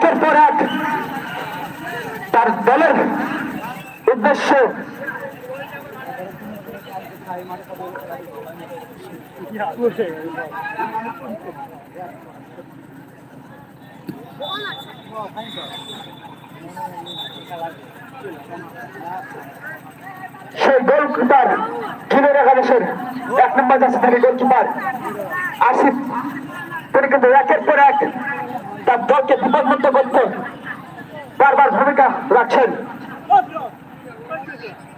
একের পর এক তার দলের উদ্দেশ্যে সেই গোলকিপার কিনের একাদশের এক নম্বর যাচ্ছে থাকে গোলকিপার আসিফ। তিনি কিন্তু একের পর এক তার দলকে বিপদমুক্ত করতে বারবার ভূমিকা রাখছেন।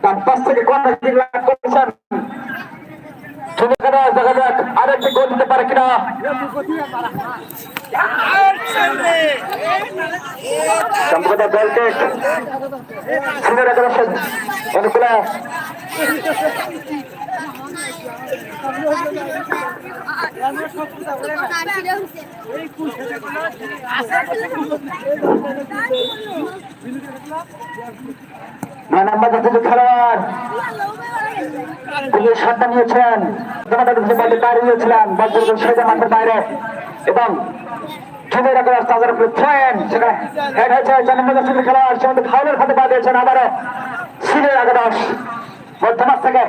তার পাশ থেকে কর্নার লাভ করেছেন। দেখা যাক আরেকটি পারে কিনা। খেলোয়াড়। এবং খেলে রাখা তাদের উপরে থ্রেন সেখানে হয়েছে চার খেলোয়াড়। সে মধ্যে ফাউলের ফাঁদে পা দিয়েছেন আবারও সিলের একাদশ। থেকে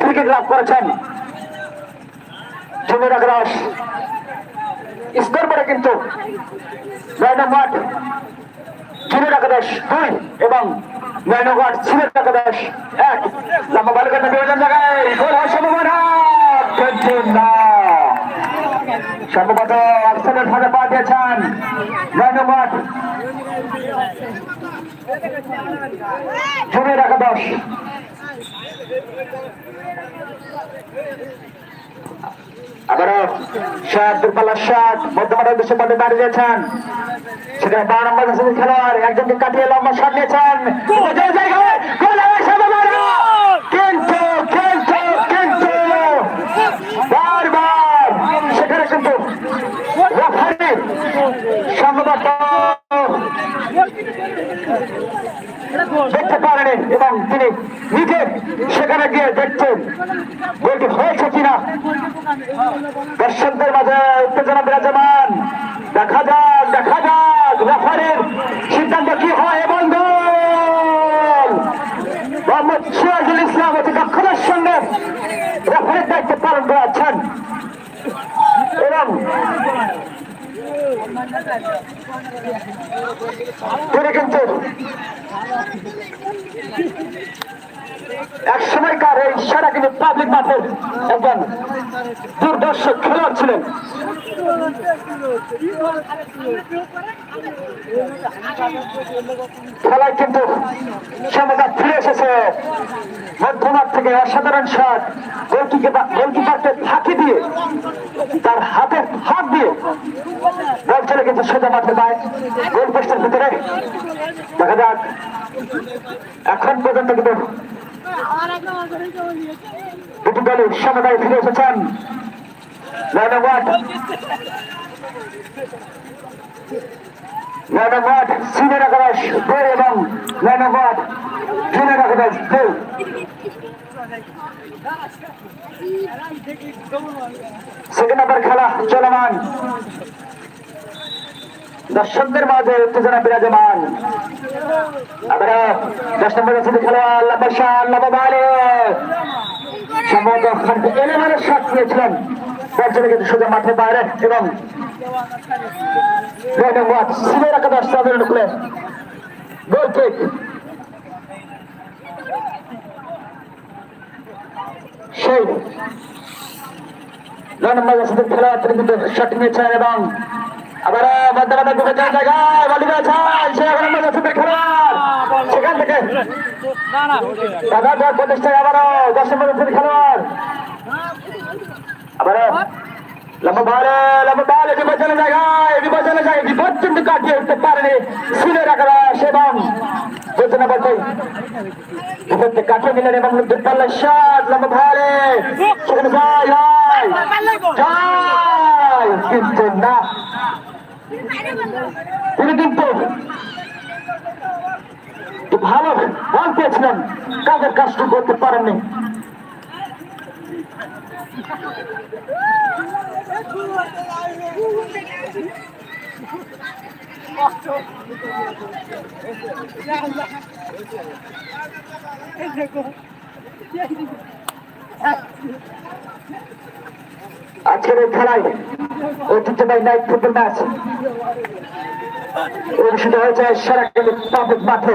ক্রিকেট লাভ করেছেন। জমির একাদশ স্কোর করে কিন্তু নম্বর চীনের একাদশ দুই এবং নয়নগড় চীনের একাদশ এক। লম্বা বল করতে বিভাজন জায়গায়। সম্ভবত আবারও ষাট দুর্বলা ষাট মধ্যমাঠের উদ্দেশ্যে বলে দাঁড়িয়েছেন সেখানে বারো নম্বর খেলোয়াড়, একজনকে কাটিয়ে লম্বা শট নিয়েছেন! কিন্তু কিন্তু কিন্তু, বারবার সেখানে কিন্তু সম্ভবত দেখতে পারেনি এবং তিনি নিজে সেখানে গিয়ে দেখছেন গোলটি হয়েছে কিনা। দর্শকদের মাঝে উত্তেজনা বিরাজমান। দেখা যাক দেখা যাক, রেফারির সিদ্ধান্ত কি হয় এবং মোহাম্মদ সিরাজুল ইসলাম অতি দক্ষতার সঙ্গে রেফারির দায়িত্ব পালন করাচ্ছেন এবং তিনি কিন্তু এক সময়কার এই সারা কিন্তু পাবলিক মাঠের একজন দুর্দর্শ খেলোয়াড় ছিলেন। খেলায় কিন্তু সমতা ফিরে এসেছে। মধ্যমাঠ থেকে অসাধারণ শট গোলকিপার গোলকিপারকে ফাঁকি দিয়ে তার হাতে হাত দিয়ে বল চলে কিন্তু সোজা মাঠে পায় গোল পোস্টের ভিতরে। দেখা যাক। এখন পর্যন্ত কিন্তু দুটি দলই সমতায় ফিরে এসেছেন। নয়নগড় নয়নগড় সিনের এবং নয়নগড় জুনের একাদশ দুই সেকেন্ড নাম্বার খেলা, চলমান। দর্শকদের মাঝে উত্তেজনা বিরাজমান। আমরা দশ নম্বর খেলোয়াড় লম্বা শাহ বালে সম্ভবত এলেভেনে শট নিয়েছিলেন। তার জন্য কিন্তু সোজা মাঠে বাইরে এবং সিলের একাদশ তাদের ঢুকলে। গোল কিক সেই। নম্বর জাসিদের খেলোয়াড় তিনি কিন্তু শট নিয়েছেন এবং আবার মধ্যমাঠে ঢুকে যাওয়ার জায়গায় বালিকা সে এক নম্বর জাসিদের খেলোয়াড় সেখান থেকে দাদা প্রতিষ্ঠায় আবারও দশ নম্বর খেলোয়াড়। আবারও। লম্বা বলে লম্বা বলে বিপজ্জনের জায়গায় বিপজ্জনের জায়গায় বিপদ কিন্তু কাটিয়ে উঠতে পারেনি। সিলের আকাশ এবং যোজনা বলতে বিপদকে কাটিয়ে নিলেন এবং দুর্বলের শট লম্বা বলে সেখানে যায় যায় যায় কিন্তু না। তিনি কিন্তু ভালো বল পেয়েছিলেন। কাজের কাজটি করতে পারেননি। আজকের এই খেলায় ঐতিহ্যবাহী নাইট ফুটবল ম্যাচ অনুষ্ঠিত হয়েছে সারাকালি পাবলিক মাঠে।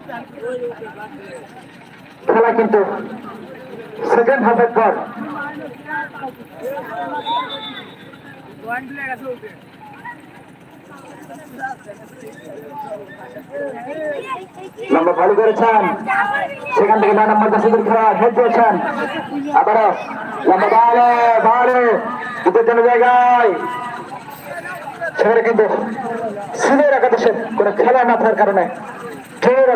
খেলা কিন্তু সেকেন্ড হাফের পর। ভালো করেছেন। সেখান থেকে নয় নম্বর দশকের খেলা হেড দিয়েছেন। আবারও লম্বা ভালো ভালো। জন্য জায়গায়। সেখানে কিন্তু সিনিয়র একাদশের কোন খেলা না থাকার কারণে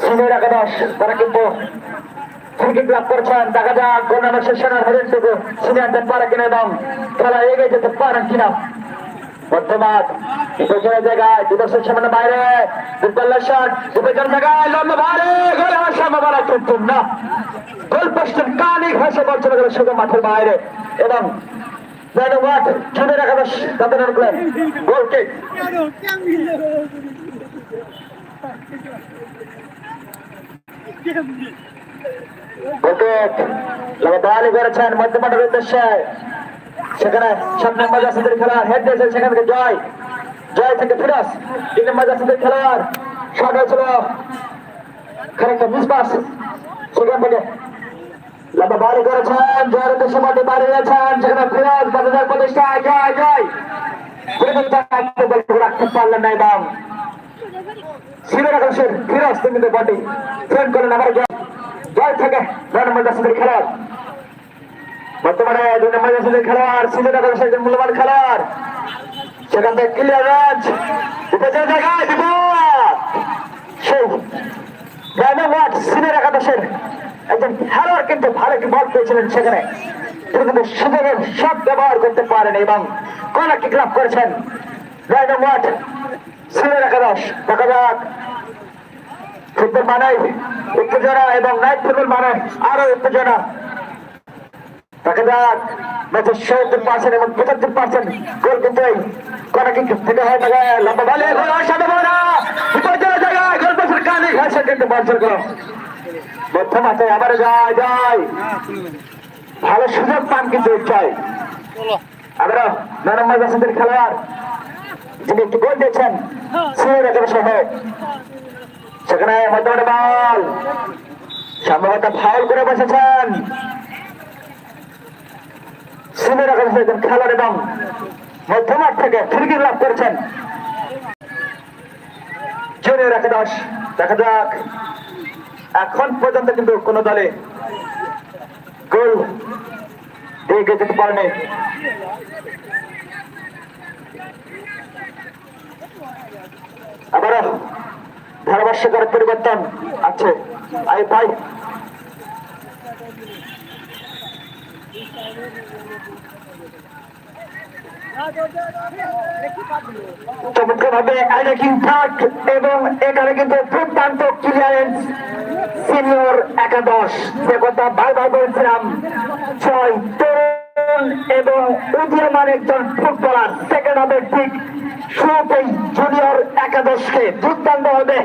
সিনিয়র একাদশ, তারা কিন্তু ক্রিকেট লাভ করছেন। দেখা যাক, গণনা শেষের হেরেন্টুকু সিনিয়রদের পারে কিনা এবং যেতে পারেন কিনা। বর্তমান বিপদের জায়গায় দিবসের সামনে বাইরে। দুর্বল্লার শট বিপদের জায়গায় লম্বা ভারে, গোল হওয়ার সম্ভাবনা কিন্তু না। গোল পোস্টের চলে গেল শুধু মাঠের বাইরে। এবং ওয়াট জুনিয়র একাদশ, তাদের গোল উইকেট লাগাতালি করেছেন মধ্যমাঠের উদ্দেশ্যে সেখানে সাত নম্বর জাসিদের খেলোয়াড় হেড দিয়েছেন সেখান থেকে জয় জয় থেকে ফিরাস তিন নম্বর জাসিদের খেলোয়াড় শট হয়েছিল খানিকটা মিসপাস সেখান থেকে লম্বা বাড়ি এবং সিলেট আকাশের ফিরাজ তিনি বডি ফ্রেন্ড করেন আবার জয়। জয় থেকে নয় নম্বর জাসিদের খেলোয়াড় বর্তমানে দুই নম্বর জাসিদের খেলোয়াড় সিলেট আকাশের একজন মূল্যবান খেলোয়াড়। সেখান থেকে ক্লিয়ার রাজ। বিপদের জায়গায় বিপদ সেই ডায়নামাইট সিনিয়র একাদশের একজন খেলোয়াড় কিন্তু ভালো একটি বল পেয়েছিলেন সেখানে। তিনি কিন্তু সুযোগের সব ব্যবহার করতে পারেন এবং কোন একটি ক্লাব করেছেন। দেখা যাক ফুটবল মানায় উত্তেজনা এবং নাইট ফুটবল মানায় আরও উত্তেজনা। দেখা যাক ম্যাচের সত্তর পার্সেন্ট এবং পঁচাত্তর পার্সেন্ট গোল কিন্তু এই কোন কিক থেকে হয়ে লম্বা বলে। জায়গায় গোল কানে। ঘাসে কিন্তু করো আবার যায় যায়। ভালো সুযোগ পান কিন্তু জয় আবার খেলোয়াড়। যিনি একটি গোল দিয়েছেন একাদশ হয়ে সেখানে মধ্যমাঠে বল। সম্ভবত ফাউল করে বসেছেন। একাদশ একজন খেলোয়াড় এবং মধ্যমাঠ থেকে ফিরগির লাভ করেছেন। জুনিয়র একাদশ দেখা যাক এখন পর্যন্ত কিন্তু কোন দলে গোল দিয়ে যেতে পারেনি। আবারও ধারাভাষ্যকার পরিবর্তন আছে। আই ভাই। চমৎকার ভাবে এবং এখানে কিন্তু ক্লিয়ারেন্স সিনিয়র একাদশ। যে কথা বারবার বলছিলাম, ছয় এবং উদীয়মান একজন ফুটবলার। সেকেন্ড হাফের ঠিক শুরুতেই জুনিয়র একাদশকে দুর্দান্ত হবে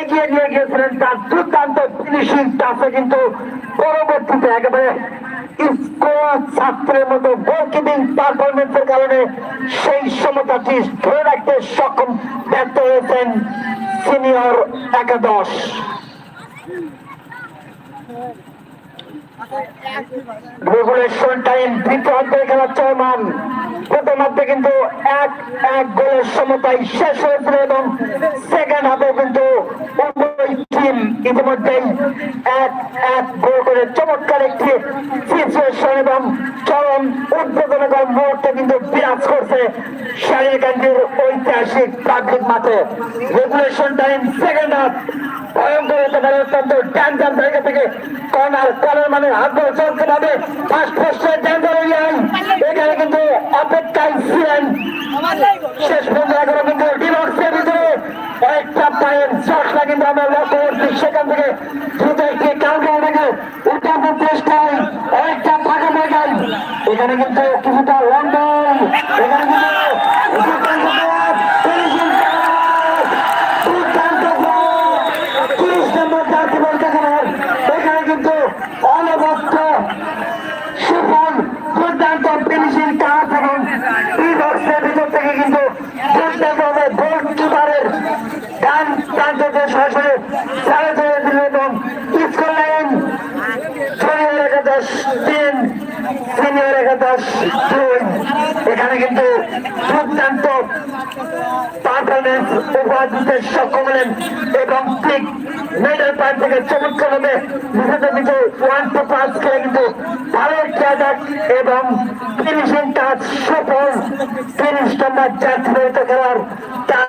এগিয়ে নিয়ে গিয়েছিলেন তার দুর্দান্ত ফিনিশিং টাচে কিন্তু পরবর্তীতে একেবারে ছাত্রের মতো গোলকিপিং পারফরমেন্সের কারণে সেই সমতাটি ধরে রাখতে সক্ষম ব্যর্থ হয়েছেন সিনিয়র একাদশ। রেগুলেশন টাইম দ্বিতীয় অধ্যায় খেলা চলমান। প্রথমার্ধে কিন্তু এক এক গোলের সমতায় শেষ হয়েছিল এবং সেকেন্ড হাফে কিন্তু উভয় টিম ইতিমধ্যেই এক এক গোল করে চমৎকার একটি সিচুয়েশন এবং চরম উদ্বোধনকর মুহূর্তে কিন্তু বিরাজ করছে শারীরকান্তির ঐতিহাসিক পাবলিক মাঠে। রেগুলেশন টাইম সেকেন্ড হাফ ভয়ঙ্কর পারে মানে হাত এখানে কিন্তু আমরা লক্ষ্য করছি। সেখান থেকে দ্রুত একটি কাউন্টার থেকে উঠানোর চেষ্টায়। এখানে কিন্তু কিছুটা লন্ডন এখানে কিন্তু দুর্দান্ত গোল, finishing goal, দুর্দান্ত গোল, 30 নম্বর জার্সি বলতে গেলে এখানে কিন্তু অনবদ্য সুফল দুর্দান্ত ফিনিশিং কাজ এবং বক্সের ভিতর থেকে কিন্তু দুর্দান্ত হবে গোল কিপারের ডান প্রান্ত দিয়ে সরাসরি চালে চলে দিল এবং স্কোর লাইন জুনিয়র একাদশ তিন সিনিয়র একাদশ এখানে কিন্তু দুর্দান্ত পারফরমেন্স উপহার দিতে সক্ষম হলেন এবং ঠিক মেডেল পয়েন্ট থেকে চমৎকার হবে নিজেদের দিকে ওয়ান টু পাস খেলে কিন্তু ভালো অ্যাটাক এবং ফিনিশিং কাজ সফল তিরিশ নম্বর জাতীয় খেলার তার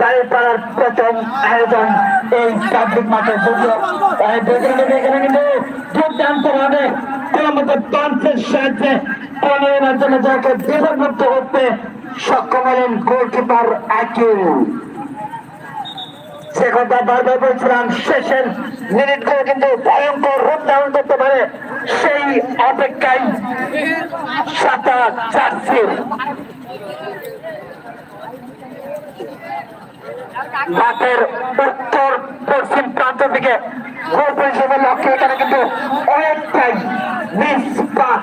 দাঁড়িপাড়ার প্রথম আয়োজন এই পাবলিক মাঠে যদিও এখানে কিন্তু দুর্দান্ত ভাবে কলম্বোতে পাঞ্চের সাহায্যে পনেরোর জন্য যাকে বিপদমুক্ত করতে সক্ষম হলেন গোলকিপার আকিল। মিনিটগুলো কিন্তু ভয়ঙ্কর রূপ করতে পারে সেই অপেক্ষায় সাতা চাচ্ছি মাঠের উত্তর পশ্চিম প্রান্ত হিসেবে লক্ষ্যে এখানে কিন্তু অনেকটাই মিস পাস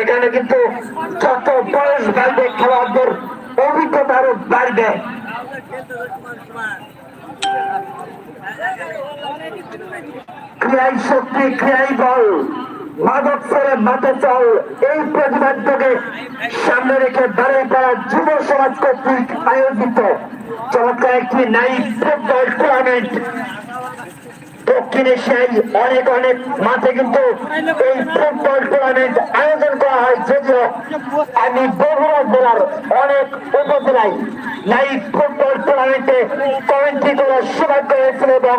এখানে কিন্তু যত বয়স বাড়বে, খেলোয়াড়দের অভিজ্ঞতা আরও বাড়বে। ক্রিয়াই শক্তি, ক্রিয়াই বল। মাদক ছেড়ে মাঠে চল। এই প্রতিবাদ্যকে সামনে রেখে পড়া যুব সমাজ কর্তৃক আয়োজিত চমৎকার একটি নাইট টুর্নামেন্ট দক্ষিণ এশিয়ায় অনেক অনেক মাঠে কিন্তু এই ফুটবল টুর্নামেন্ট আয়োজন করা হয়। যদিও আমি বগুড়া জেলার অনেক উপজেলায় নাইট ফুটবল টুর্নামেন্টে কমেন্ট্রি করার সৌভাগ্য হয়েছিল এবং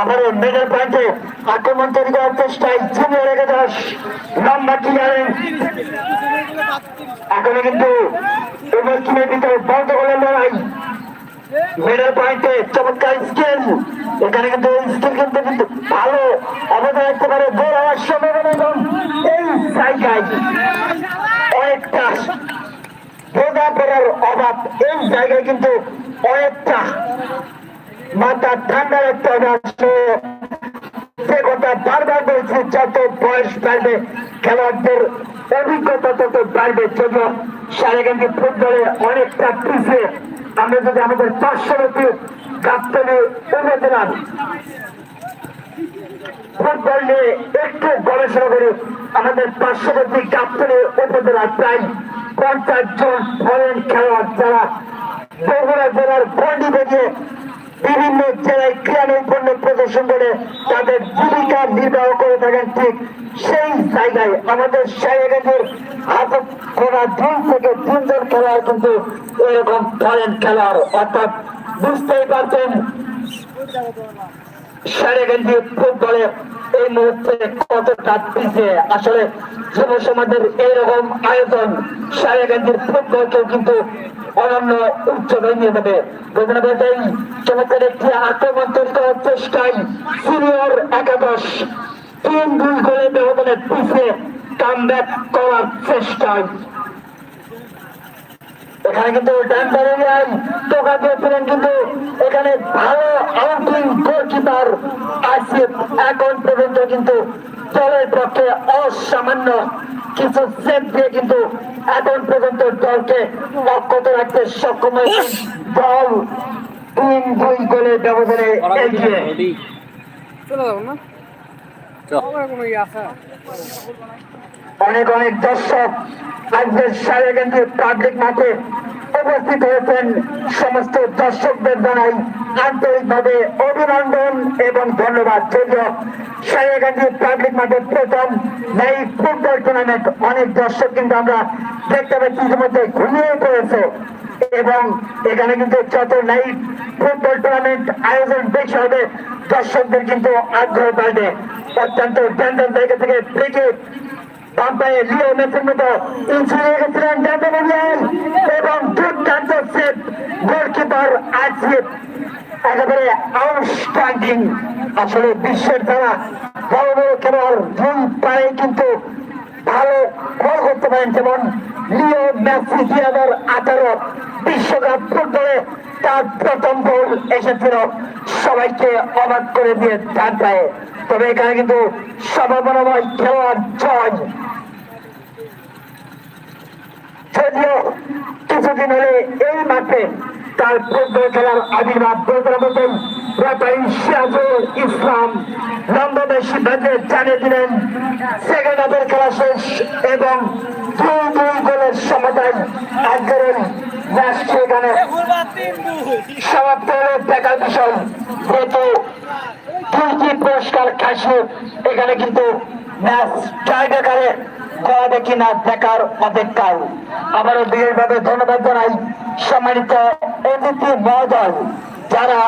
আবারও মেডেল পয়েন্টে আক্রমণ তৈরি করার চেষ্টায় জুনিয়র একাদশ লম্বা ক্লিয়ারেন্স এখনও কিন্তু ভিতরে বন্ধ করে লড়াই। এখানে কিন্তু স্কিল কিন্তু কিন্তু ভালো অবদান রাখতে পারে গোল এই জায়গায় অনেকটা অভাব। এই জায়গায় কিন্তু অনেকটা মাথা ঠান্ডা রাখতে হবে যে কথা বারবার বলছি, যত বয়স বাড়বে, খেলোয়াড়দের অভিজ্ঞতা তত বাড়বে। যদিও সারেগান্ধী ফুটবলে অনেকটা পিছিয়ে, আমরা যদি আমাদের পার্শ্ববর্তী গাবতলী উপজেলার ফুটবল নিয়ে একটু গবেষণা করি, আমাদের পার্শ্ববর্তী গাবতলী উপজেলার প্রায় পঞ্চাশ জন ফরেন খেলোয়াড় যারা বগুড়া জেলার বন্ডি বেরিয়ে নির্বাহ করে থাকেন, ঠিক সেই জায়গায় আমাদের সাহেবের হাতে করা দুই থেকে তিনজন খেলোয়াড় কিন্তু এরকম ফরেন খেলার অর্থাৎ বুঝতেই পারছেন সারেগঞ্জি ফুটবলে এই মুহূর্তে কতটা পিছিয়ে আসলে যুব সমাজের এইরকম আয়োজন সারেগঞ্জির ফুটবলকেও কিন্তু অনন্য উচ্চতায় নিয়ে যাবে। বলতে চমৎকার একটি আক্রমণ তৈরি করার চেষ্টায় সিনিয়র একাদশ তিন দুই গোলে ব্যবধানের পিছিয়ে কাম করার চেষ্টায়। এখানে কিন্তু ডান্ডারিয়ায় টোকা দিয়েছিলেন কিন্তু এখানে ভালো আউটিং গোলকিপার আসিফ এখন পর্যন্ত কিন্তু দলের পক্ষে অসামান্য কিছু সেট দিয়ে কিন্তু এখন পর্যন্ত দলকে অক্ষত রাখতে সক্ষম হয়েছে। দল তিন দুই গোলের ব্যবধানে এগিয়ে। চলে যাব না আমার কোনো ইয়ে আছে অনেক অনেক দর্শক আজকের পাবলিক মাঠে উপস্থিত হয়েছেন সমস্ত দর্শকদের আন্তরিকভাবে অভিনন্দন এবং ধন্যবাদ। যদিও সারেগঞ্জে পাবলিক মাঠে প্রথম ফুটবল টুর্নামেন্ট অনেক দর্শক কিন্তু আমরা দেখতে পাচ্ছি ইতিমধ্যে ঘুমিয়ে পড়েছে। এবং এখানে কিন্তু যত নাইট ফুটবল টুর্নামেন্ট আয়োজন বেশি হবে। দর্শকদের কিন্তু আগ্রহ বাড়বে। অত্যন্ত ড্যান্ডার জায়গা থেকে ক্রিকেট বিশ্বের দ্বারা বড় বড় খেলোয়াড় দুই পায়ে কিন্তু ভালো গোল করতে পারেন যেমন লিও মেসি দুই হাজার আঠারো বিশ্বকাপ ফুটবলে তার প্রথম গোল এসেছিল। সবাইকে অবাক করে দিয়ে পায়ে। তবে এখানে কিন্তু সম্ভাবনাময় খেলোয়াড় জয়। যদিও কিছুদিন হলে এই মাঠে তার ফুটবল খেলার আবির্ভাব বলতে বলতেন ব্যাপারী সিরাজুল ইসলাম লন্ডনের সিদ্ধান্তে জানিয়ে দিলেন, সেকেন্ড হাফের খেলা শেষ এবং দুই দুই গোলের সমতায় আজকের ম্যাচটি এখানে সমাপ্ত হলো। দেখার বিষয়, যেহেতু পুরস্কার খাসি এখানে কিন্তু ম্যাচ টাই বেকারে গড়াবে কিনা দেখার অপেক্ষায় আবারও বিশেষভাবে ধন্যবাদ জানাই সম্মানিত অতিথি মহোদয়, যারা